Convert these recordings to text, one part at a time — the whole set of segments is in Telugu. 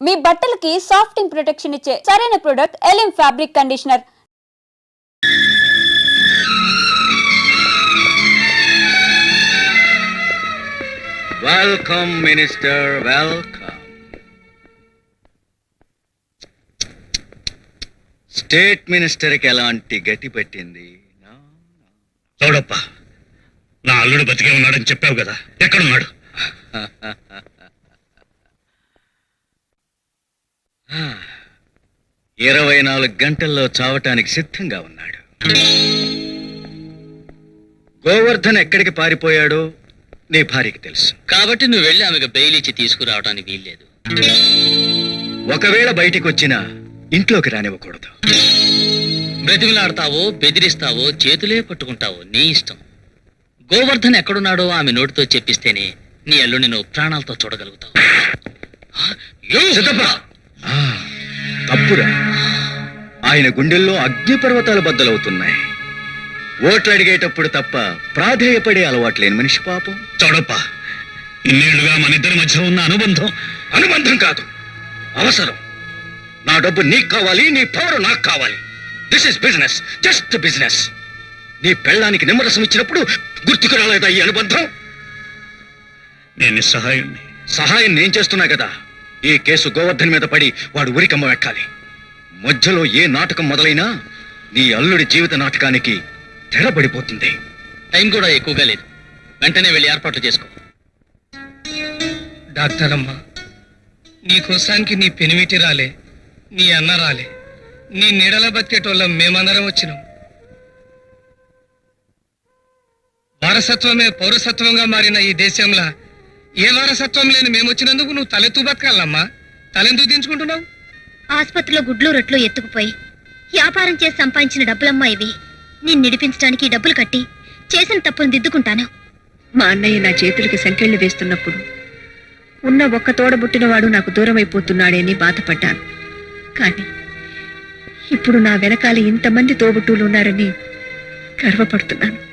మీ బట్టలకి సాఫ్టింగ్ ప్రొటెక్షన్ ఇచ్చే సరైన product ఎలిమ్ fabric conditioner welcome minister welcome state మినిస్టర్కి ఎలాంటి గతి పట్టింది? చూడప్ప నా అల్లుడు బతికే ఉన్నాడని చెప్పావు కదా. ఎక్కడున్నాడు? ఇరవై నాలుగు గంటల్లో చావటానికి సిద్ధంగా ఉన్నాడు. గోవర్ధన్ ఎక్కడికి పారిపోయాడో నీ భార్యకి తెలుసు. కాబట్టి నువ్వు వెళ్ళి ఆమెకు బెయిల్ ఇచ్చి తీసుకురావడానికి వీల్లేదు. ఒకవేళ బయటికి వచ్చినా ఇంట్లోకి రానివ్వకూడదు. బ్రతిమిలాడతావో బెదిరిస్తావో చేతులే పట్టుకుంటావో నీ ఇష్టం. గోవర్ధన్ ఎక్కడున్నాడో ఆమె నోటితో చెప్పిస్తేనే నీ అల్లుని నువ్వు ప్రాణాలతో చూడగలుగుతావు. తప్పురా. ఆయన గుండెల్లో అగ్నిపర్వతాలు బద్దలవుతున్నాయి. ఓట్లు అడిగేటప్పుడు తప్ప ప్రాధేయపడే అలవాటు లేని మనిషి పాపం. చూడప్ప ఇన్నేళ్ళుగా మన ఇద్దరి మధ్య ఉన్న అనుబంధం. అనుబంధం కాదు. అవసరం. నా డబ్బు నీకు కావాలి నీ పవర్ నాకు కావాలి. This is business just business నీ పెళ్ళానికి నిమ్మరసం ఇచ్చినప్పుడు గుర్తుకు రాలేదా ఈ అనుబంధం? నేను నిస్సహాయుణ్ణి. సహాయం నేను చేస్తున్నా కదా. ఈ కేసు గోవర్ధన్ మీద పడి వాడు ఉరికమ్మ ఎక్కాలి. మధ్యలో ఏ నాటకం మొదలైనా నీ అల్లుడి జీవిత నాటకానికి తెరపడిపోతుంది టైం కూడా ఎక్కువగా లేదు. వెంటనే వెళ్ళి ఏర్పాట్లు చేసుకో. డాక్టర్ అమ్మ నీ కోసానికి నీ పెనిమిటి రాలే నీ అన్న రాలే నీ నీడల బతికేటోళ్ళం మేమందరం వచ్చినాం. వారసత్వమే పౌరసత్వంగా మారిన ఈ దేశంలో ఏ వారసత్వం లేని మేము వచ్చినందుకు నువ్వు తలెత్తు బతకాలమ్మా తలెందుకు దించుకుంటున్నావు? ఆసుపత్రిలో గుడ్లు రొట్లు ఎత్తుకుపోయి వ్యాపారం చేసి సంపాదించిన డబ్బులమ్మా ఇవి. నేను నిడిపించడానికి ఈ డబ్బులు కట్టి చేసిన తప్పును దిద్దుకుంటాను. మా అన్నయ్య నా చేతులకి సంకెళ్ళు వేస్తున్నప్పుడు ఉన్న ఒక్క తోడబుట్టినవాడు నాకు దూరమైపోతున్నాడేని బాధపడ్డాను. కానీ ఇప్పుడు నా వెనకాల ఇంతమంది తోబుట్టువులు ఉన్నారని గర్వపడుతున్నాను.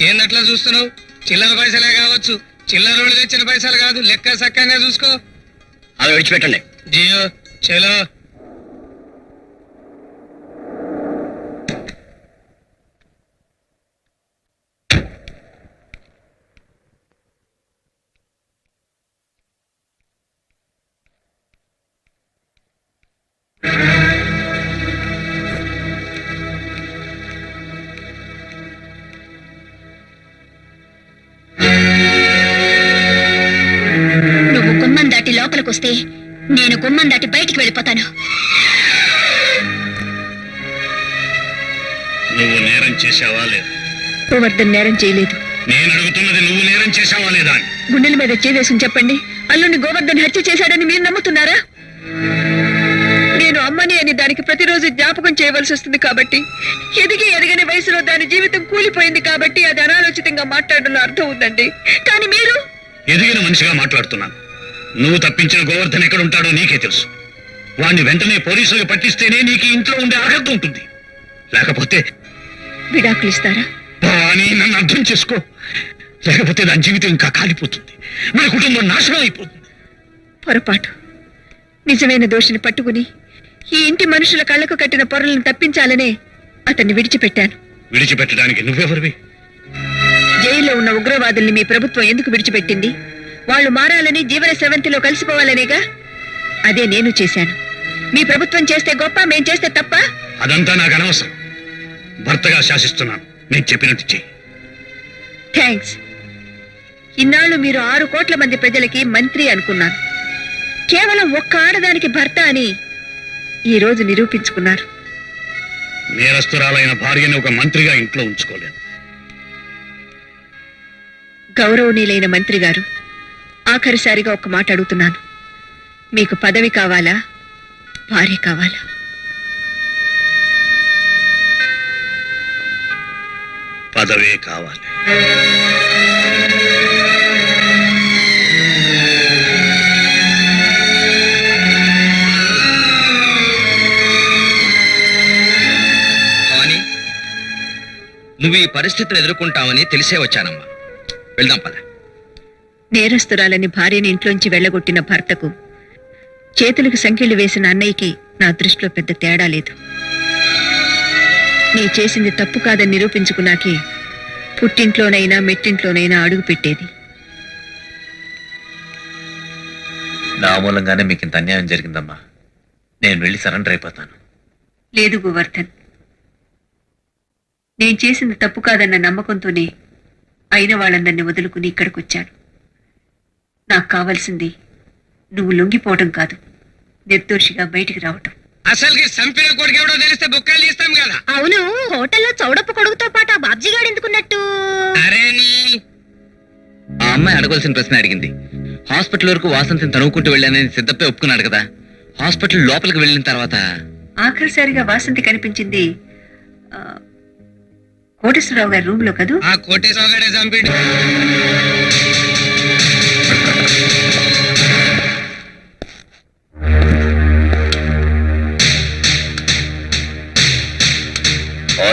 ఏందట్లా చూస్తున్నావు? చిల్లర పైసలే కావచ్చు. చిల్లరోళ్ళు తెచ్చిన పైసలు కాదు లెక్క సక్కనే చూసుకో. అవి విడిచిపెట్టండి. జియో చలో. లోపలికొస్తే నేను గుమ్మం దాటి బయటికి వెళ్ళిపోతాను. నువ్వు నేరం చేశావా లేదా? గోవర్ధన్ నేరం చేయలేదు. నేను అడుగుతున్నది నువ్వు నేరం చేశావా లేదా అని. గుండెల మీద చేవేసుకుని చెప్పండి. అల్లుని గోవర్ధన్ హత్య చేశాడని మీరు నమ్ముతున్నారా? నేను అమ్మని అని దానికి ప్రతిరోజు జ్ఞాపకం చేయవలసి వస్తుంది కాబట్టి ఎదిగి ఎదగని వయసులో దాని జీవితం కూలిపోయింది కాబట్టి అది అనాలోచితంగా మాట్లాడడంలో అర్థం ఉందండి. కానీ మీరు? ఎదిగిన మనిషిగా మాట్లాడుతున్నాను. నువ్వు తప్పించిన గోవర్ధన్ ఎక్కడ ఉంటాడో నీకే తెలుసు. వాణ్ణి వెంటనే పోలీసులకు పట్టిస్తేనే నీకు ఇంట్లో ఉండే అర్హత ఉంటుంది. లేకపోతే విడాకులు ఇస్తారా అని నన్ను అర్థం చేసుకో. లేకపోతే దాని జీవితం ఇంకా కాలిపోతుంది. మన కుటుంబం నాశనం అయిపోతుంది. పొరపాటు. నిజమైన దోషిని పట్టుకుని ఈ ఇంటి మనుషుల కళ్ళకు కట్టిన పొరలను తప్పించాలనే అతన్ని విడిచిపెట్టాను. విడిచిపెట్టడానికి నువ్వెవరివి? జైల్లో ఉన్న ఉగ్రవాదుల్ని మీ ప్రభుత్వం ఎందుకు విడిచిపెట్టింది? వాళ్ళు మారాలని జీవన సెవంతిలో కలిసిపోవాలనేగా అదే నేను చేశాను. మీ ప్రభుత్వం చేస్తే గొప్ప మేం చేస్తే తప్ప? అదంతా నాకు అనవసరం. భర్తగా శాసిస్తున్నాను. నేను చెప్పినట్టు చెయ్యి. థ్యాంక్స్. ఇన్నాళ్ళు మీరు ఆరు కోట్ల మంది ప్రజలకి మంత్రి అనుకున్నాను కేవలం ఒక్క ఆడదానికి భర్త అని ఈ రోజు నిరూపించుకున్నారు. నేరస్తురాలైన భార్యని ఒక మంత్రిగా ఇంట్లో ఉంచుకోలేను గౌరవనీయులైన మంత్రి గారు ఆఖరిసారిగా ఒక మాట అడుగుతున్నాను. మీకు పదవి కావాలా? భార్య కావాలా? పదవే కావాలి. నువ్వు ఈ పరిస్థితిని ఎదుర్కొంటావని తెలిసే వచ్చానమ్మా. వెళ్దాం పద. నేరస్తురాలని భార్యని ఇంట్లోంచి వెళ్ళగొట్టిన భర్తకు చేతులకు సంఖ్యలు వేసిన అన్నయ్యకి నా దృష్టిలో పెద్ద తేడా లేదు. నీ చేసింది తప్పు కాదని నిరూపించుకున్నాకే పుట్టింట్లోనైనా మెట్టింట్లోనైనా అడుగు పెట్టేది. నా మూలంగానే మీకు ఇంత అన్యాయం జరిగిందమ్మా. నేను వెళ్ళి సరెండర్ అయిపోతాను. లేదు గోవర్ధన్. నేను చేసింది తప్పు కాదన్న నమ్మకంతోనే అయిన వాళ్ళందరినీ వదులుకుని ఇక్కడికొచ్చాను. నాకు కావాల్సింది నువ్వు లొంగిపోవటం కాదు నిర్దోషిగా బయటికి రావటం. అసలుకి సంపిన కొడుకు ఎవడో తెలిస్తే బుక్కలు తీస్తాం కదా. అవును హోటల్లో చౌడప్ప కొడుకుతో పాటు ఆ బాబ్జీ గాడు ఎందుకున్నట్టు? అరే నీ. ఆ అమ్మాయి అడగవలసిన ప్రశ్న అడిగింది. హాస్పిటల్ వరకు వాసంతిని తనువుకుంటూ వెళ్ళానని సిద్ధప్పే ఒప్పుకున్నాడు కదా. హాస్పిటల్ లోపలికి వెళ్ళిన తర్వాత ఆఖరిసారిగా వాసంతి కనిపించింది ఆ, కోటేశ్వరరావు గారి రూమ్లో కదూ? ఆ కోటేశ్వరగాడే చంపిడు.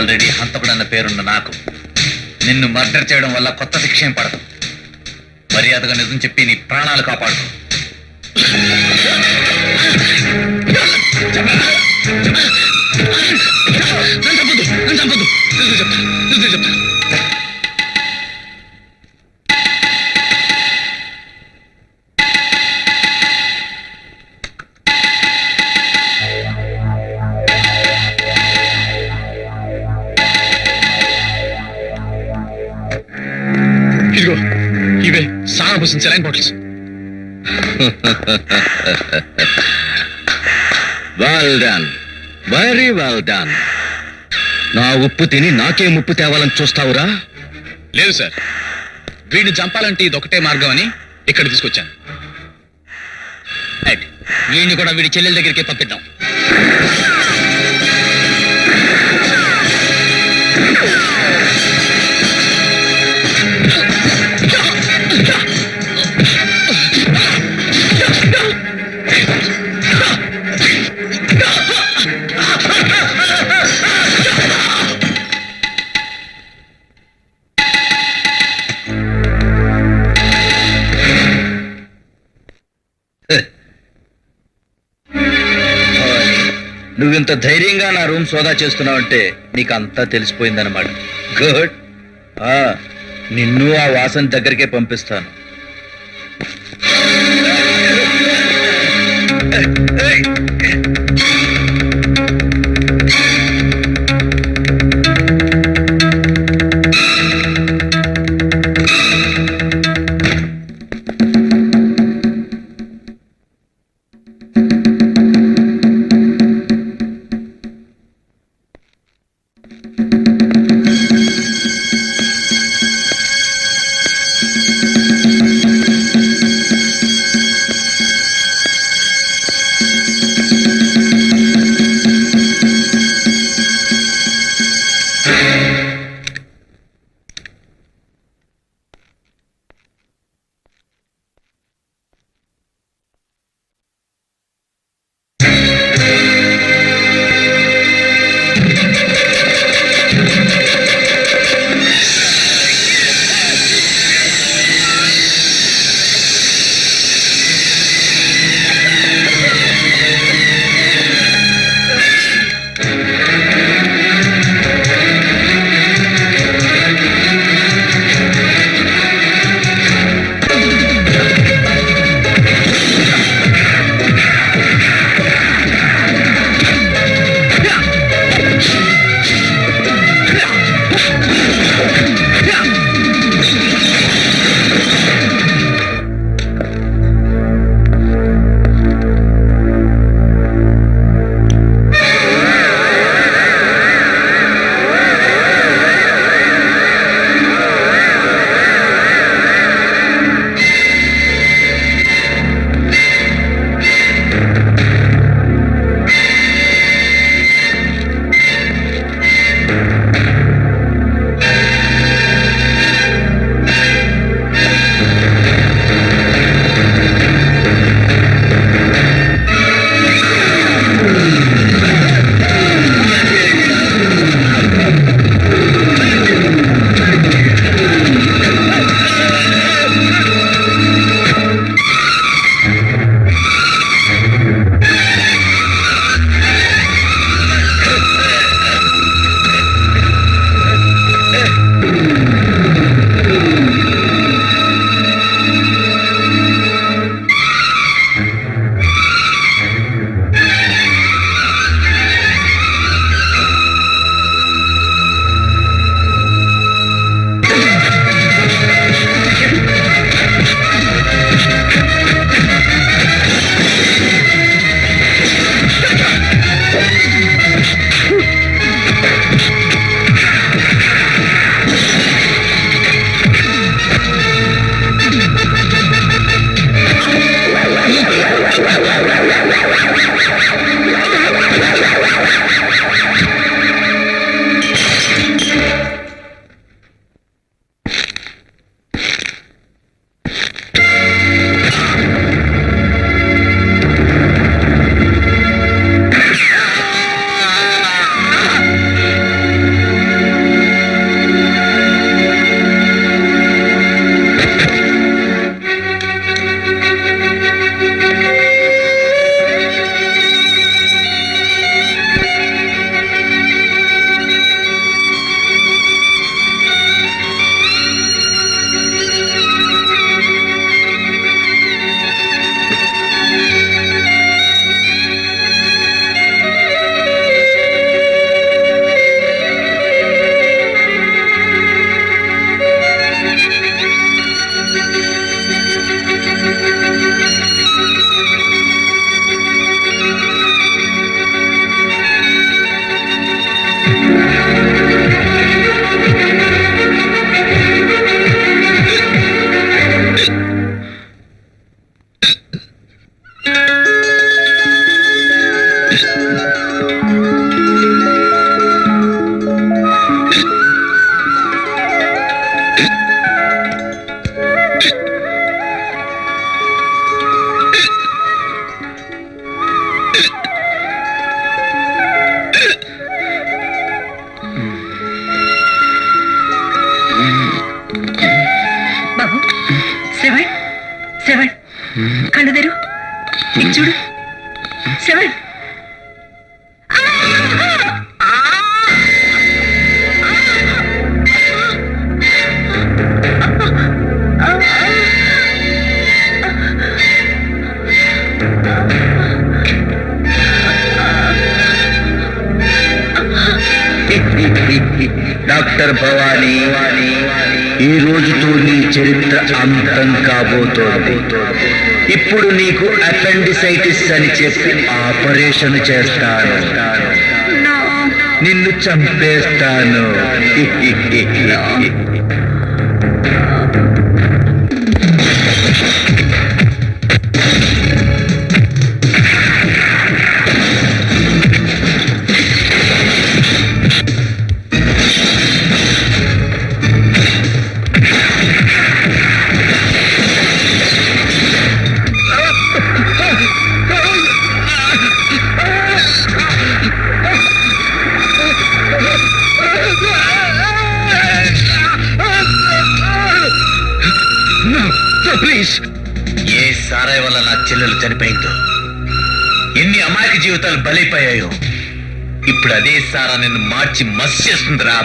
ఆల్రెడీ హంతకుడన్న పేరున్న నాకు నిన్ను మర్డర్ చేయడం వల్ల కొత్త శిక్ష పడదు మర్యాదగా నిజం చెప్పి నీ ప్రాణాలు కాపాడుకో నన్ను చంపొద్దు, నన్ను చంపొద్దు. చెప్తా, చెప్తా. సారా పోసిన saline bottles. Well done very well done నా ఉప్పు తిని నాకే ముప్పు తేవాలని చూస్తావురా? లేదు సార్. వీడిని చంపాలంటే ఇది ఒకటే మార్గం అని ఇక్కడ తీసుకొచ్చాను. వీడిని కూడా వీడి చెల్లెల దగ్గరికి పంపిద్దాం. నువ్వు ఇంత ధైర్యంగా నా రూమ్ సోదా చేస్తున్నావంటే నీకు అంతా తెలిసిపోయిందనమాట గుడ్. నిన్ను ఆ వాసన దగ్గరికే పంపిస్తాను. Hey! కళ్ళు తెరు చూడు. శివన్. అంతం కాబోతోంది. ఇప్పుడు నీకు అపెండిసైటిస్ అని చెప్పి ఆపరేషన్ చేస్తాను. నిన్ను చంపేస్తాను. ప్లీజ్ ఏ సారాయి వల్ల నా చెల్లెలు చనిపోయిందో? ఎన్ని అమాయక జీవితాలు బలైపోయాయో? ఇప్పుడు అదే సారా నిన్ను మార్చి మస్ చేస్తుందిరా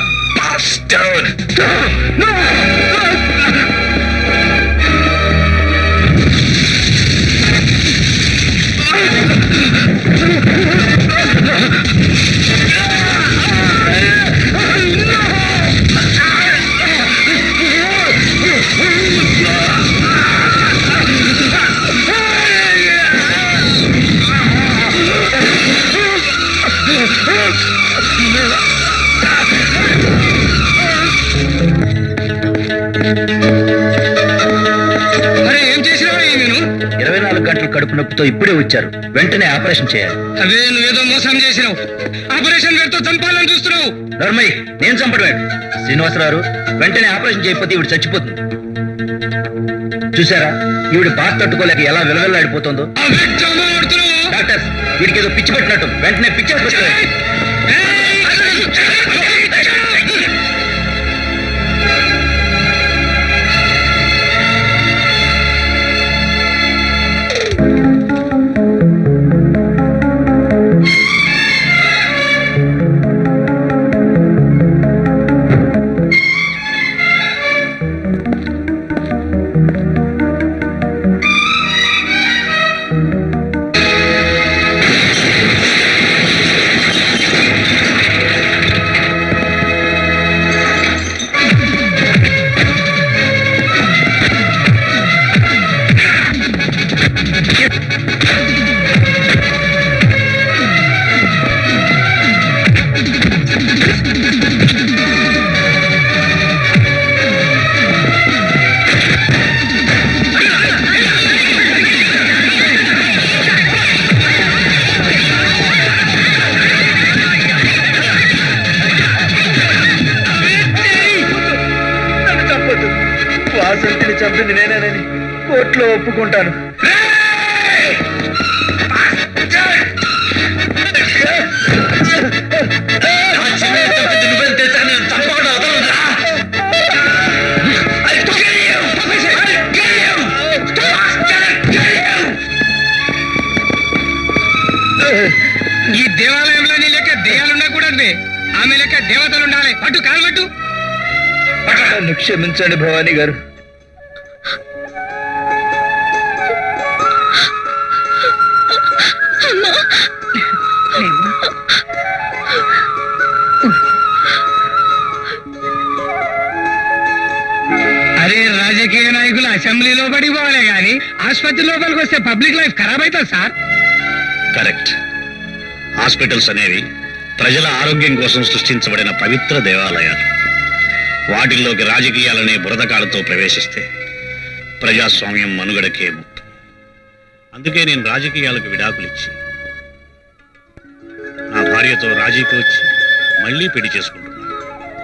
ఇప్పుడే వచ్చారు. వెంటనే ఆపరేషన్ చేయాలి. అవే నువ్వేదో మోసం చేసినావు. ఆపరేషన్ చంపాలని చూస్తున్నావు. నర్మయ్య నేను చంపడమే. శ్రీనివాసరావు వెంటనే ఆపరేషన్ చేయకపోతే ఈవిడ చచ్చిపోతుంది. చూసారా ఈవిడ బాధ తట్టుకోలేక ఎలా విలవిల్లాడిపోతుందో? డాక్టర్స్ వీడికి ఏదో పిచ్చి పెట్టినట్టు వెంటనే పిక్చర్స్ kill you. ఈ దేవాలయంలో నీ లెక్క దెయ్యాలు ఉండకూడదు ఆమె లెక్క దేవతలు ఉండాలి పట్టు కాలు పట్టు. నన్ను క్షమించండి భవానీ గారు. నాయకులు పడిపోవాలి కానీ ఆసుపత్రి లోపలికి వస్తే పబ్లిక్ లైఫ్ ఖరాబ్ అవుతుంది సార్. కరెక్ట్. హాస్పిటల్స్ అనేవి ప్రజల ఆరోగ్యం కోసం సృష్టించబడిన పవిత్ర దేవాలయాలు. వాటిల్లోకి రాజకీయాలనే బురదకాలతో ప్రవేశిస్తే ప్రజాస్వామ్యం మనుగడకే ముప్పు. అందుకే నేను రాజకీయాలకు విడాకులిచ్చి నా భార్యతో రాజీకి వచ్చి మళ్ళీ పెళ్ళి